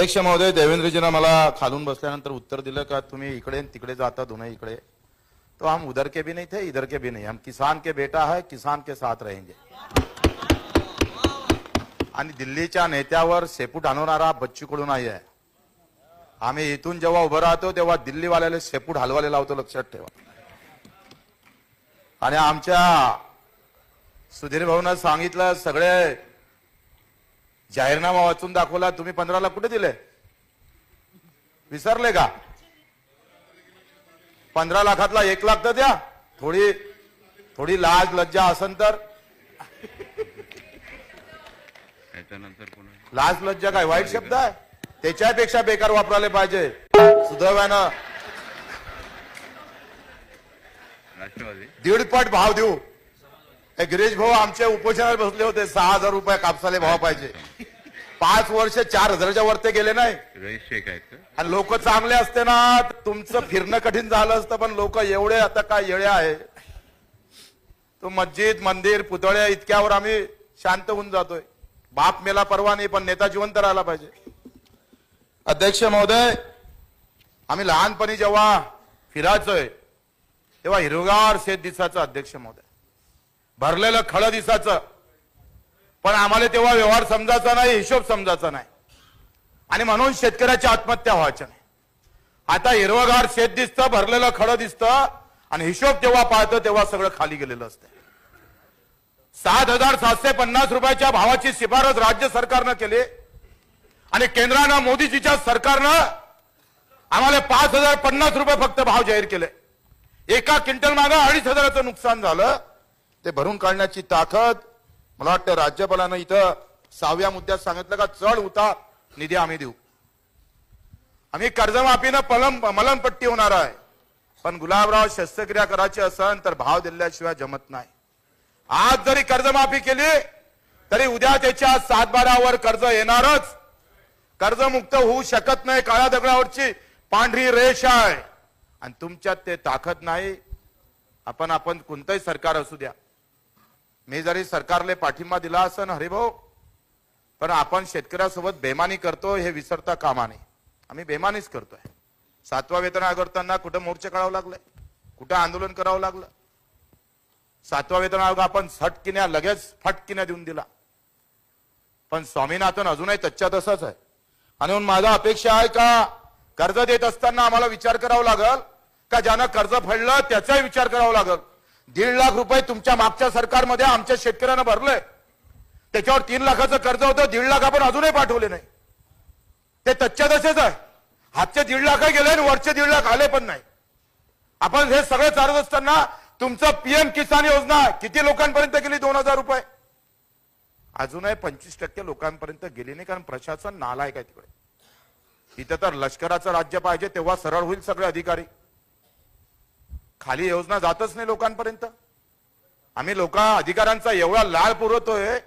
अध्यक्ष महोदय देवेंद्रजीनं मला खालून बसल्यानंतर उत्तर दिलं का तुम्ही इकडे तिकडे जाता दोन्ही इकडे. तो हम उधर के भी नहीं थे इधर के भी नहीं. हम किसान के बेटा है किसान के साथ रहेंगे. आणि दिल्लीच्या नेत्यावर शेपूट आणवणारा बच्चू कडून नाही आहे. आम्ही इथून जेव्हा उभं राहतो तेव्हा दिल्लीवाल्याला शेपूट हलवायला लावतो लक्षात ठेवा. आणि आमच्या सुधीर भाऊनं सांगितलं सगळे जाहीरनामा वाचून दाखवला तुम्ही पंधराला कुठे दिले? विसरले का? पंधरा लाखातला एक लाख तर द्या. थोडी थोडी लाज लज्जा असन तर. लाज लज्जा काय? वाईट शब्द आहे. त्याच्यापेक्षा बेकार वापरायला पाहिजे. सुदैवानं. दीडपट भाव देऊ. गिरीश भाऊ आमचे उपोषणाला बसले होते. सहा हजार रुपये कापसाले भाव पाहिजे. पाच वर्ष चार हजाराच्या वर ते गेले नाही. आणि लोक चांगले असते ना तुमचं फिरणं कठीण झालं असतं पण लोक एवढे आता काय येळे आहे. तो मस्जिद मंदिर पुतळे इतक्यावर आम्ही शांत होऊन जातोय. बाप मेला परवा नाही पण नेता जिवंत राहायला पाहिजे. अध्यक्ष महोदय आम्ही लहानपणी जेव्हा फिरायचोय तेव्हा हिरगार शेत दिसाचं अध्यक्ष महोदय. भरलेलं खळं दिसाचं पण आम्हाला तेव्हा व्यवहार समजायचा नाही हिशोब समजायचा नाही. आणि म्हणून शेतकऱ्याची आत्महत्या व्हायच्या नाही. आता हिरवगार शेत दिसतं भरलेलं खडं दिसतं आणि हिशोब तेव्हा पाहतं तेव्हा सगळं खाली गेलेलं असतं. सात हजार सातशे पन्नास रुपयाच्या भावाची शिफारस राज्य सरकारनं केली. आणि केंद्रानं मोदीजीच्या सरकारनं आम्हाला पाच हजार पन्नास रुपये फक्त भाव जाहीर केले. एका क्विंटल मागं अडीच हजाराचं नुकसान झालं. ते भरून काढण्याची ताकद मला वाटतं राज्यपालानं इथं सहाव्या मुद्द्यात सांगितलं का चढ उतार निधी आम्ही देऊ. आम्ही कर्जमाफीनं पलम मलमपट्टी होणार आहे. पण गुलाबराव शस्त्रक्रिया करायची असन तर भाव दिल्याशिवाय जमत नाही. आज जरी कर्जमाफी केली तरी उद्या त्याच्या सातबारावर कर्ज येणारच. कर्जमुक्त होऊ शकत नाही काळ्या दगडावरची पांढरी रेष आहे. आणि तुमच्यात ते ताकद नाही. आपण आपण कोणतंही सरकार असू द्या. मी जरी सरकारले पाठिंबा दिला असन हरिभाऊ पण आपण शेतकऱ्यासोबत बेमानी करतो हे विसरता कामा नये. आम्ही बेमानीच करतोय. सातवा वेतन आयोग करताना कुठं मोर्चे काढावं लागलंय? कुठं आंदोलन करावं लागलं? सातवा वेतन आयोग आपण झटकिन्या लगेच फटकिन्या देऊन दिला. पण स्वामीनाथन अजूनही तच्च्या तसंच आहे. आणि म्हणून माझा अपेक्षा आहे का कर्ज देत असताना आम्हाला विचार करावा लागल? का ज्यानं कर्ज फडलं त्याचाही विचार करावा लागल? दीड लाख रुपये तुमच्या मागच्या सरकारमध्ये आमच्या शेतकऱ्यांना भरलंय त्याच्यावर तीन लाखाचं कर्ज होतं दीड लाख आपण अजूनही पाठवले नाही. ते तच्च्या तसेच आहे. हातचे दीड लाख गेले आणि वरचे दीड लाख आले पण नाही. आपण हे सगळं चालत असताना तुमचं पीएम किसान योजना किती लोकांपर्यंत गेली? दोन हजार रुपये. अजूनही पंचवीस टक्के लोकांपर्यंत गेली नाही कारण प्रशासन नालायक आहे तिकडे. इथं तर लष्कराचं राज्य पाहिजे तेव्हा सरळ होईल सगळे अधिकारी. खाली योजना जातच नाही लोकांपर्यंत. आम्ही लोक अधिकाऱ्यांचा एवढा लाळ पुरवतोय.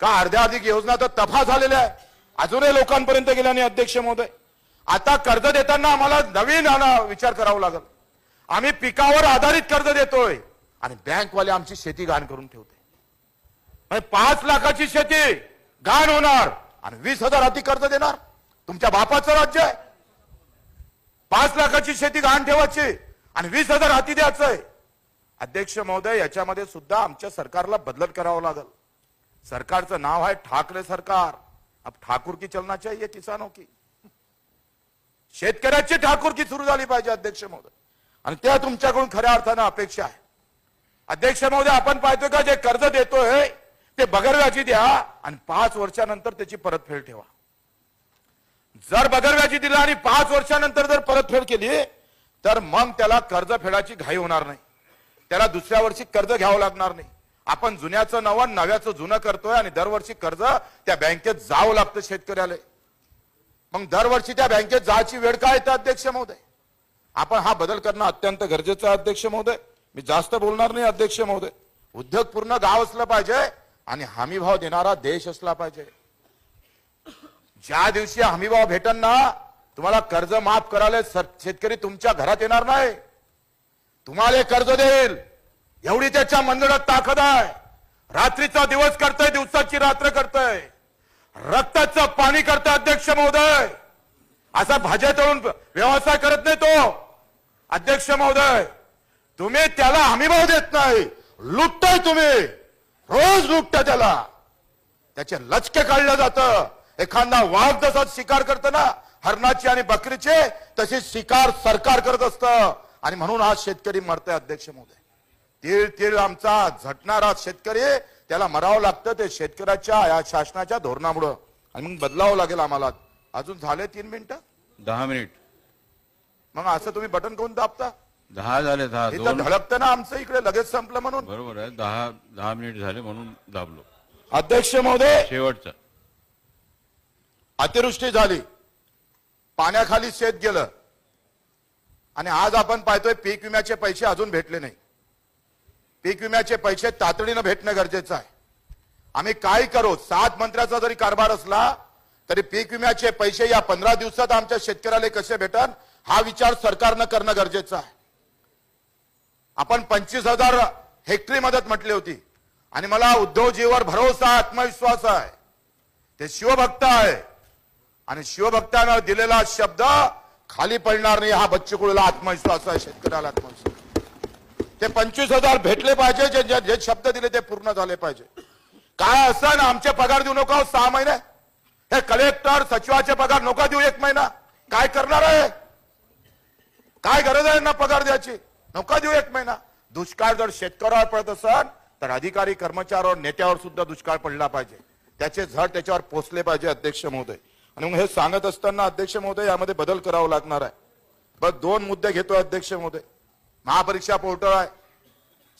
का अर्ध्या अधिक योजना तर तफा झालेल्या आहे. अजूनही लोकांपर्यंत गेल्या नाही अध्यक्ष महोदय. आता कर्ज देताना आम्हाला नवीन विचार करावा लागल. आम्ही पिकावर आधारित कर्ज देतोय. आणि बँकवाले आमची शेती घाण करून ठेवते. म्हणजे पाच लाखाची शेती घाण होणार आणि वीस हजार हाती कर्ज देणार. तुमच्या बापाचं राज्य आहे. पाच लाखाची शेती घाण ठेवायची. आणि वीस हजार हाती द्यायचंय. अध्यक्ष महोदय याच्यामध्ये सुद्धा आमच्या सरकारला बदलत करावं लागल. सरकारचं नाव आहे ठाकरे सरकार. अब ठाकूर की चलना चाहिए किसानों की. शेतकऱ्याची ठाकूरकी सुरू झाली पाहिजे अध्यक्ष महोदय. आणि त्या तुमच्याकडून खऱ्या अर्थानं अपेक्षा आहे. अध्यक्ष महोदय आपण पाहतोय का जे कर्ज देतोय ते बगरव्याजी द्या आणि पाच वर्षानंतर त्याची परतफेड ठेवा. जर बगरव्याजी दिला आणि पाच वर्षानंतर जर परतफेड केली तर मग त्याला कर्ज फेडाची घाई होणार नाही. त्याला दुसऱ्या वर्षी कर्ज घ्यावं लागणार नाही. आपण जुन्याचं नवं नव्याचं जुनं करतोय आणि दरवर्षी कर्ज त्या बँकेत जावं लागतं शेतकऱ्याला. मग दरवर्षी त्या बँकेत जायची वेळ काय येते अध्यक्ष महोदय? आपण हा बदल करणं अत्यंत गरजेचं आहे अध्यक्ष महोदय. मी जास्त बोलणार नाही अध्यक्ष महोदय. उद्योग पूर्ण गाव असलं पाहिजे आणि हमीभाव देणारा देश असला पाहिजे. ज्या दिवशी हमीभाव भेटन ना तुम्हाला कर्ज माफ करायला शेतकरी तुमच्या घरात येणार नाही. तुम्हाला कर्ज देईल. एवढी त्याच्या मंदिरात ताकद आहे. रात्रीचा दिवस करतोय दिवसाची रात्र करतोय. रक्ताचं पाणी करतोय अध्यक्ष महोदय. असा भाज्या तळून व्यवसाय करत नाही तो अध्यक्ष महोदय. तुम्ही त्याला हमीभाव देत नाही. लुटताय तुम्ही. रोज लुटता त्याला. त्याचे लचके काढलं जातं. एखादा वाघ जसा शिकार करतो ना हरणाची आणि बकरीचे तशी शिकार सरकार करत असतं. आणि म्हणून आज शेतकरी मरतोय अध्यक्ष महोदय. तीळ तीळ आमचा झटणारा शेतकरी त्याला मरावं लागतं ते शेतकऱ्याच्या या शासनाच्या धोरणामुळं. आणि मग बदलावं लागेल आम्हाला. अजून झाले तीन मिनिटं? दहा मिनिट. मग असं तुम्ही बटन कोण दाबता? दहा झाले दहा इथं धडकतं ना आमचं इकडे लगेच संपलं म्हणून. बरोबर आहे. दहा दहा मिनिट झाले म्हणून दाबलो. अध्यक्ष महोदय. शेवटचा. अतिवृष्टी झाली. पाण्याखाली शेत गेलं. आणि आज आपण पाहतोय पीक विम्याचे पैसे अजून भेटले नाही. पीक विम्याचे पैसे तातडीनं भेटणं गरजेचं आहे. आम्ही काय करू? सात मंत्र्याचा जरी कारभार असला तरी पीक विम्याचे पैसे या पंधरा दिवसात आमच्या शेतकऱ्याला कसे भेटन हा विचार सरकारनं करणं गरजेचं आहे. आपण पंचवीस हजार हेक्टरी मदत म्हटली होती. आणि मला उद्धवजीवर भरोसा आत्मविश्वास आहे. ते शिवभक्त आहे. आणि शिवभक्तानं दिलेला शब्द खाली पडणार नाही हा बच्चकुळला आत्मविश्वास आहे शेतकऱ्याला आत्मविश्वास ते पंचवीस हजार भेटले पाहिजे जे- जे शब्द दिले ते पूर्ण झाले पाहिजे. काय असं ना आमचे पगार देऊ नका सहा महिने. हे कलेक्टर सचिवाचे पगार नका देऊ एक महिना. काय करणार आहे? काय गरज आहे ना पगार द्यायची? नका देऊ एक महिना. दुष्काळ जर शेतकऱ्यावर पडत असेल तर अधिकारी कर्मचाऱ्यावर नेत्यावर सुद्धा दुष्काळ पडला पाहिजे. त्याचे झड त्याच्यावर पोचले पाहिजे अध्यक्ष महोदय. आणि मग हे सांगत असताना अध्यक्ष महोदय यामध्ये बदल करावा लागणार आहे. बस दोन मुद्दे घेतोय अध्यक्ष महोदय. महापरीक्षा पोर्टल आहे.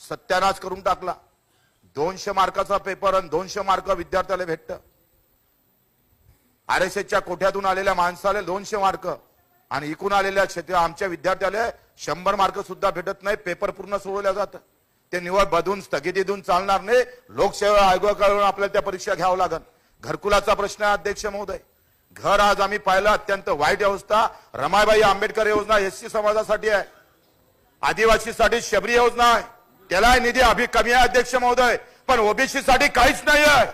सत्यानाश करून टाकला. दोनशे मार्काचा पेपर आणि दोनशे मार्क विद्यार्थ्याला भेटतं. आर एस एसच्या कोठ्यातून आलेल्या माणसाला दोनशे मार्क आणि इकून आलेल्या क्षेत्र आमच्या विद्यार्थ्याला शंभर मार्क सुद्धा भेटत नाही. पेपर पूर्ण सोडवल्या जातं. ते निवड बदून स्थगिती देऊन चालणार नाही. लोकसेवा आयोगाकडून आपल्याला त्या परीक्षा घ्यावं लागल घरकुलाचा प्रश्न आहे अध्यक्ष महोदय. घर आज आम्ही पाहिलं अत्यंत वाईट अवस्था. रमाबाई आंबेडकर योजना एससी समाजासाठी आहे. आदिवासीसाठी शबरी योजना आहे. त्याला निधी अभि कमी आहे अध्यक्ष महोदय. पण ओबीसी साठी काहीच नाही आहे.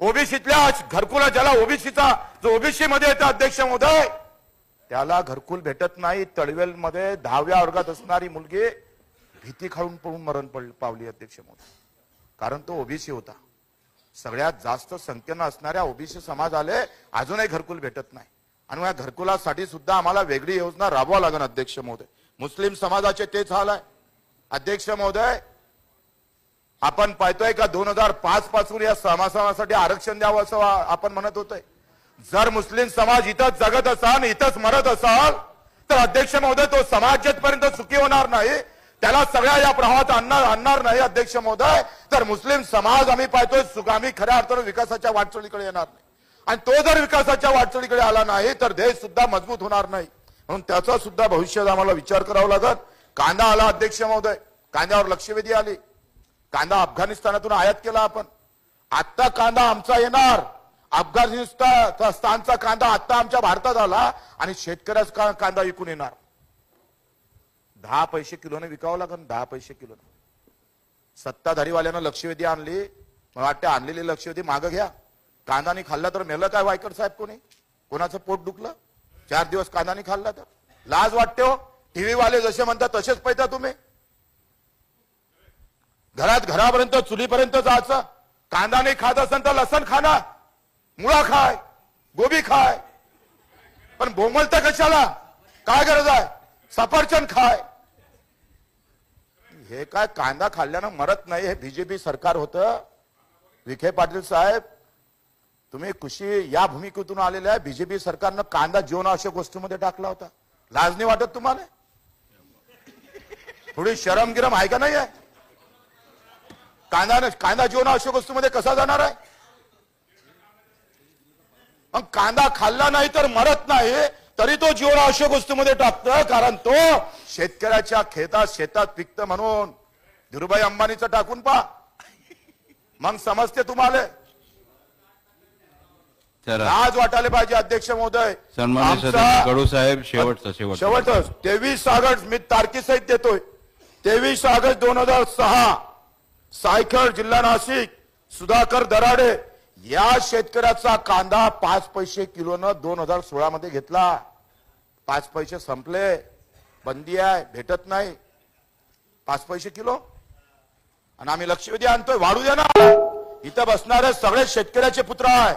ओबीसीतल्या घरकुला ज्याला ओबीसीचा जो ओबीसी मध्ये येतो अध्यक्ष महोदय त्याला घरकुल भेटत नाही. तळवेल मध्ये दहाव्या वर्गात असणारी मुलगी भीती खाऊन पडून मरण पावली अध्यक्ष महोदय. कारण तो ओबीसी होता. सगळ्यात जास्त संख्येनं असणाऱ्या ओबीसी समाजाले अजूनही घरकुल भेटत नाही. आणि या घरकुलासाठी सुद्धा आम्हाला वेगळी योजना राबवा लागेल अध्यक्ष महोदय. मुस्लिम समाजाचे तेच हाल आहे. अध्यक्ष महोदय आपण पाहतोय का दोन हजार पाच पासून या समाजासाठी आरक्षण द्यावं असं आपण म्हणत होतोय. जर मुस्लिम समाज इथंच जगत असाल इथंच मरत असाल तर अध्यक्ष महोदय तो समाज जेथपर्यंत सुखी होणार नाही त्याला सगळ्या या प्रवाहात आणणार आणणार नाही अध्यक्ष महोदय. तर मुस्लिम समाज आम्ही पाहतोय सुगामी खऱ्या अर्थानं विकासाच्या वाटचालीकडे येणार नाही. आणि तो जर विकासाच्या वाटचालीकडे आला नाही तर देश सुद्धा मजबूत होणार नाही. म्हणून त्याचा सुद्धा भविष्यात आम्हाला विचार करावा लागत कांदा आला अध्यक्ष महोदय. कांद्यावर लक्षवेधी आली. कांदा अफगाणिस्तानातून आयात केला आपण. आत्ता कांदा आमचा येणार. अफगाणिस्तानचा कांदा आत्ता आमच्या भारतात आला आणि शेतकऱ्याचा का- कांदा विकून येणार. दहा पैसे किलोने विकावं लागेल दहा पैसे किलोने. सत्ताधारीवाल्यानं लक्षवेधी आणली मला वाटते आणलेली लक्षवेधी मागं घ्या. कांदाने खाल्ला तर मेलं काय वायकर साहेब कोणी? कोणाचं पोट दुखलं? चार दिवस कांदाने खाल्ला तर. लाज वाटते हो. टीव्ही वाले जसे म्हणतात तसेच पैता तुम्ही. घरात घरापर्यंत चुलीपर्यंत जायचं. कांदा नाही खात असेल तर लसण खाना मुळा खाय गोबी खाय. पण बोंबलता कशाला? काय गरज आहे? सफरचंद खाय. हे काय कांदा खाल्ल्यानं मरत नाही हे बीजेपी सरकार होतं. विखे पाटील साहेब तुम्ही कृषी या भूमिकेतून आलेल्या आहे. बीजेपी सरकारनं कांदा जीवनावश्यक वस्तूमध्ये टाकला होता. लाज नाही वाटत तुम्हाला? थोडी शरम गिरम आहे का नाही आहे? कांदा कांदा जीवनावश्यक वस्तूमध्ये कसा जाणार आहे? मग कांदा खाल्ला नाही तर मरत नाही. तरी तो जीवनावश्यक वस्तूमध्ये टाकतं कारण तो शेतकऱ्याच्या खेतात शेतात पिकतं म्हणून. धीरुभाई अंबानीचं टाकून पा मग समजते तुम्हाला? लाज वाटायला पाहिजे अध्यक्ष महोदय. कडू साहेब शेवटचा शेवटचा. शेवटच. तेवीस ऑगस्ट मी तारखेसहित देतोय. तेवीस ऑगस्ट दोन हजार सहा सायखर जिल्हा नाशिक सुधाकर दराडे या शेतकऱ्याचा कांदा पाच पैसे किलोनं दोन हजार सोळा मध्ये घेतला. पाच पैसे संपले. बंदी आहे भेटत नाही. पाच पैसे किलो? आणि आम्ही लक्षवेधी आणतोय वाढू द्या ना. इथं बसणारे सगळे शेतकऱ्याचे पुत्र आहे.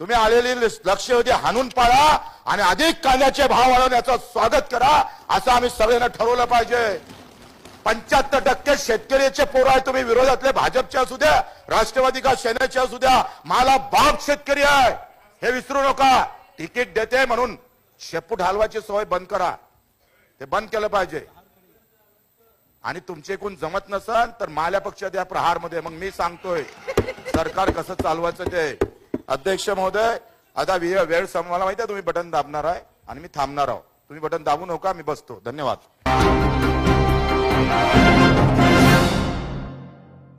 तुम्ही आलेली लक्षवेधी हाणून पाळा आणि अधिक कांद्याचे भाव वाढवण्याचं स्वागत करा असं आम्ही सगळ्यांना ठरवलं पाहिजे. पंच्याहत्तर टक्के शेतकऱ्याचे पोरं आहे तुम्ही विरोधातले भाजपचे असू द्या राष्ट्रवादी का सेनेचे असू द्या मला बाप शेतकरी आहे. हे विसरू नका. तिकीट देते म्हणून शेपूट हलवायची सवय बंद करा. ते बंद केलं पाहिजे. आणि तुमचे एकूण जमत नसल तर माल्या पक्षात या प्रहारमध्ये. मग मी सांगतोय सरकार कसं चालवायचं ते. अध्यक्ष महोदय आता वेळ वेळ सम मला माहिती आहे तुम्ही बटन दाबणार आहे आणि मी थांबणार आहोत. तुम्ही बटन दाबू नका मी बसतो. धन्यवाद. oh you.